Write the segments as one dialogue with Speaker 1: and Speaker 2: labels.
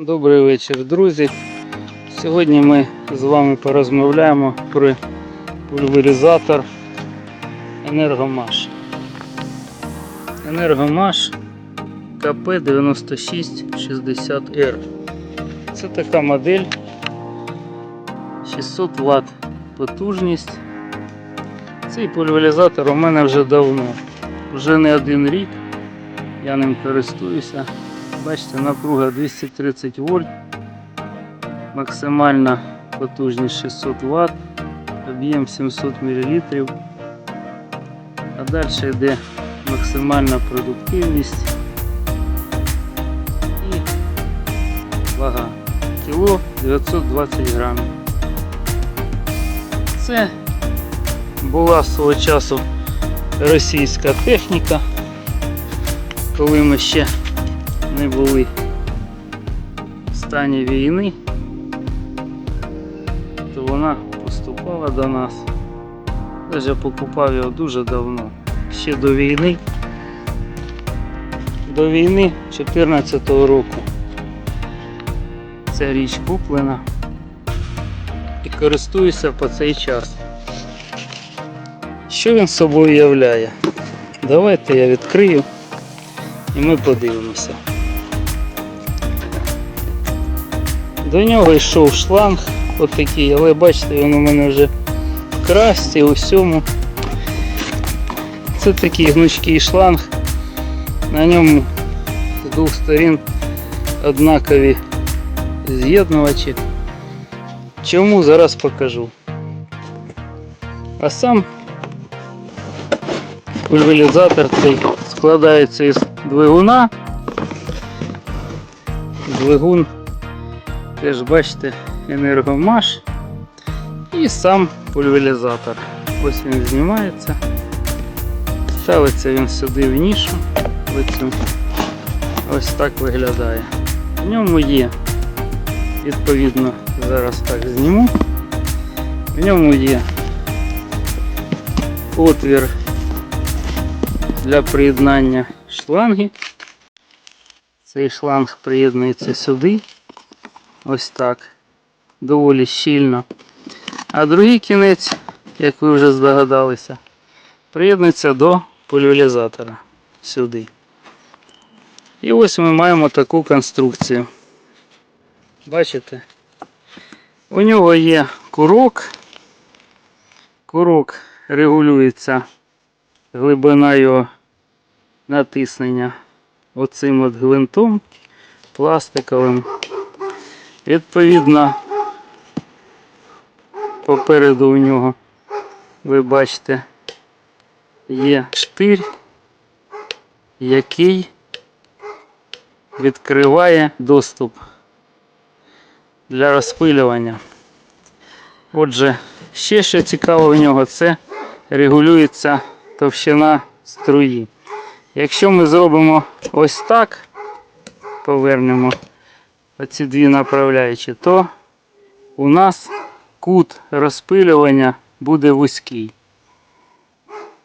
Speaker 1: Добрий вечір, друзі. Сьогодні ми з вами порозмовляємо про пульверизатор Енергомаш. Енергомаш КП9660R. Це така модель 600 Вт потужність. Цей пульверизатор у мене вже давно, вже не один рік. Я ним користуюся. Бачите, напруга 230 вольт, максимальна потужність 600 Вт, об'єм 700 мл. А далі йде максимальна продуктивність і вага. Кіло 920 грамів. Це була свого часу російська техніка, коли ми ще не були в стані війни, то вона поступала до нас. Даже покупав його дуже давно. Ще до війни. До війни 2014 року. Ця річ куплена і користуюся по цей час. Що він собою являє? Давайте я відкрию і ми подивимося. До нього йшов шланг отакий, але бачите, він у мене вже в красті, у всьому. Це такий гнучкий шланг. На ньому з двох сторін однакові з'єднувачі. Чому зараз покажу. А сам пульверизатор цей складається із двигуна. Двигун теж бачите енергомаш і сам пульверизатор. Ось він знімається. Ставиться він сюди в нішу. в. Ось так виглядає. В ньому є, відповідно, зараз так зніму. В ньому є отвір для приєднання шланги. Цей шланг приєднується сюди. Ось так. Доволі щільно. А другий кінець, як ви вже здогадалися, приєднується до пульверизатора сюди. І ось ми маємо таку конструкцію. Бачите? У нього є курок. Курок регулюється глибина його натиснення оцим от гвинтом пластиковим. Відповідно, попереду у нього, ви бачите, є штир, який відкриває доступ для розпилювання. Отже, ще що цікаво в нього, це регулюється товщина струї. Якщо ми зробимо ось так, повернемо оці дві направляючі, то у нас кут розпилювання буде вузький,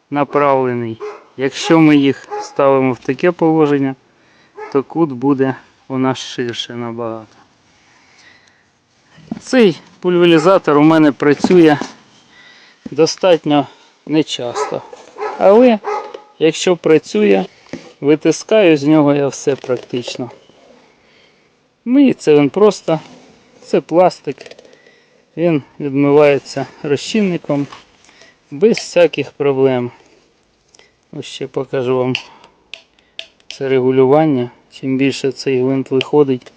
Speaker 1: направлений. Якщо ми їх ставимо в таке положення, то кут буде у нас ширше набагато. Цей пульверизатор у мене працює достатньо нечасто. Але якщо працює, витискаю з нього я все практично. Миється він просто, це пластик, він відмивається розчинником без всяких проблем. Ось ще покажу вам це регулювання. Чим більше цей гвинт виходить,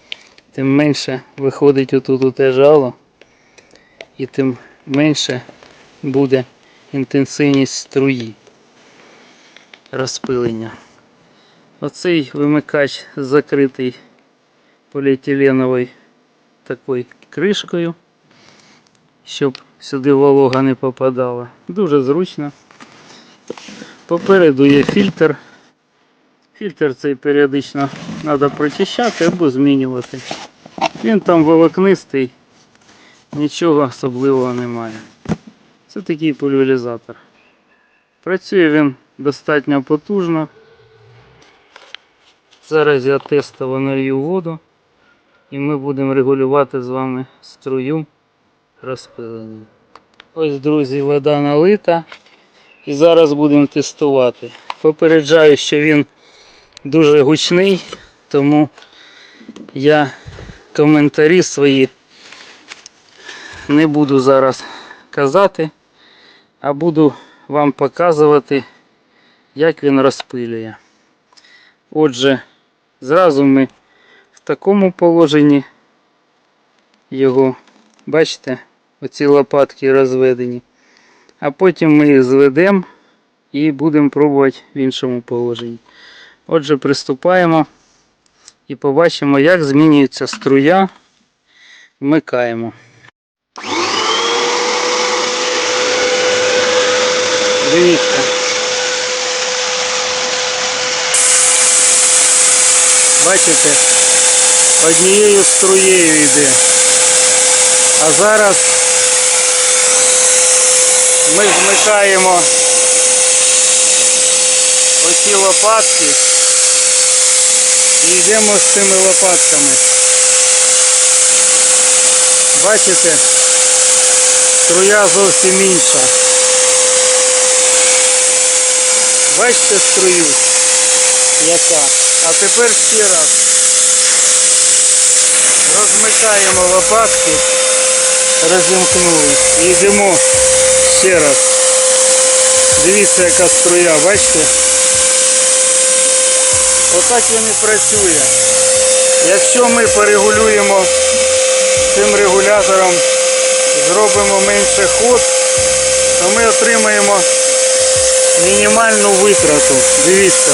Speaker 1: тим менше виходить отут те жало і тим менше буде інтенсивність струї розпилення. Оцей вимикач закритий поліетиленовою такою кришкою, щоб сюди волога не попадала. Дуже зручно. Попереду є фільтр. Фільтр цей періодично треба прочищати або змінювати. Він там волокнистий, нічого особливого немає. Це такий пульверизатор. Працює він достатньо потужно. Зараз я тестово налью воду. І ми будемо регулювати з вами струю розпилення. Ось, друзі, вода налита. І зараз будемо тестувати. Попереджаю, що він дуже гучний, тому я коментарі свої не буду зараз казати, а буду вам показувати, як він розпилює. Отже, зразу ми такому положенні його, бачите, оці лопатки розведені. А потім ми їх зведемо і будемо пробувати в іншому положенні. Отже, приступаємо і побачимо, як змінюється струя. Вмикаємо. Дивіться. Бачите, однією струєю йде. А зараз ми змикаємо оці лопатки і йдемо з цими лопатками. Бачите, струя зовсім інша. Бачите струю? Яка? А тепер ще раз. Розмикаємо лопатки, розімкнули і йдемо ще раз. Дивіться, яка струя, бачите? Отак він і працює. Якщо ми порегулюємо цим регулятором, зробимо менше ход, то ми отримаємо мінімальну витрату. Дивіться.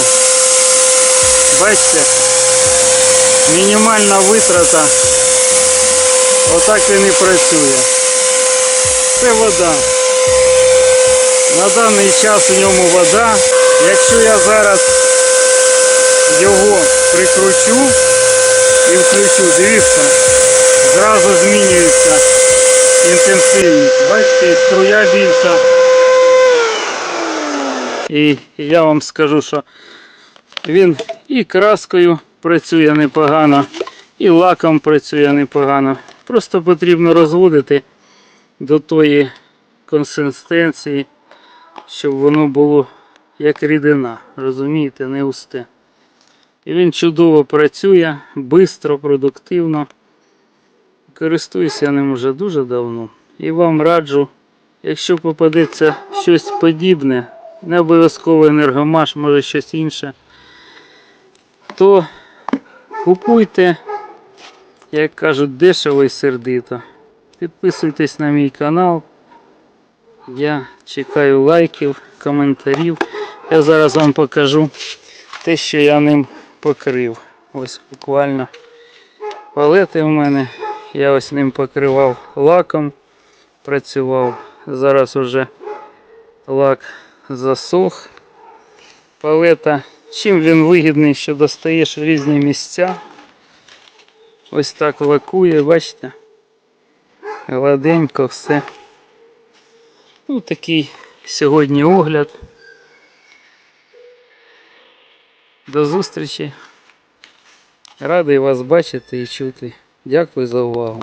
Speaker 1: Бачите? Мінімальна витрата. Отак він і працює. Це вода. На даний час у ньому вода. Якщо я зараз його прикручу і включу, дивіться, зразу змінюється інтенсивність. Бачите, струя більша. І я вам скажу, що він і краскою працює непогано, і лаком працює непогано. Просто потрібно розводити до тої консистенції, щоб воно було як рідина. Розумієте, не густе. І він чудово працює, швидко, продуктивно. Користуюся ним вже дуже давно. І вам раджу, якщо попадеться щось подібне, не обов'язково енергомаш, може щось інше, то купуйте, як кажуть, дешево і сердито. Підписуйтесь на мій канал. Я чекаю лайків, коментарів. Я зараз вам покажу те, що я ним покрив. Ось буквально палети в мене. Я ось ним покривав лаком, працював. Зараз уже лак засох. Палета. Чим він вигідний, що достаєш різні місця. Ось так лакує, бачите? Гладенько все. Ну, такий сьогодні огляд. До зустрічі. Радий вас бачити і чути. Дякую за увагу.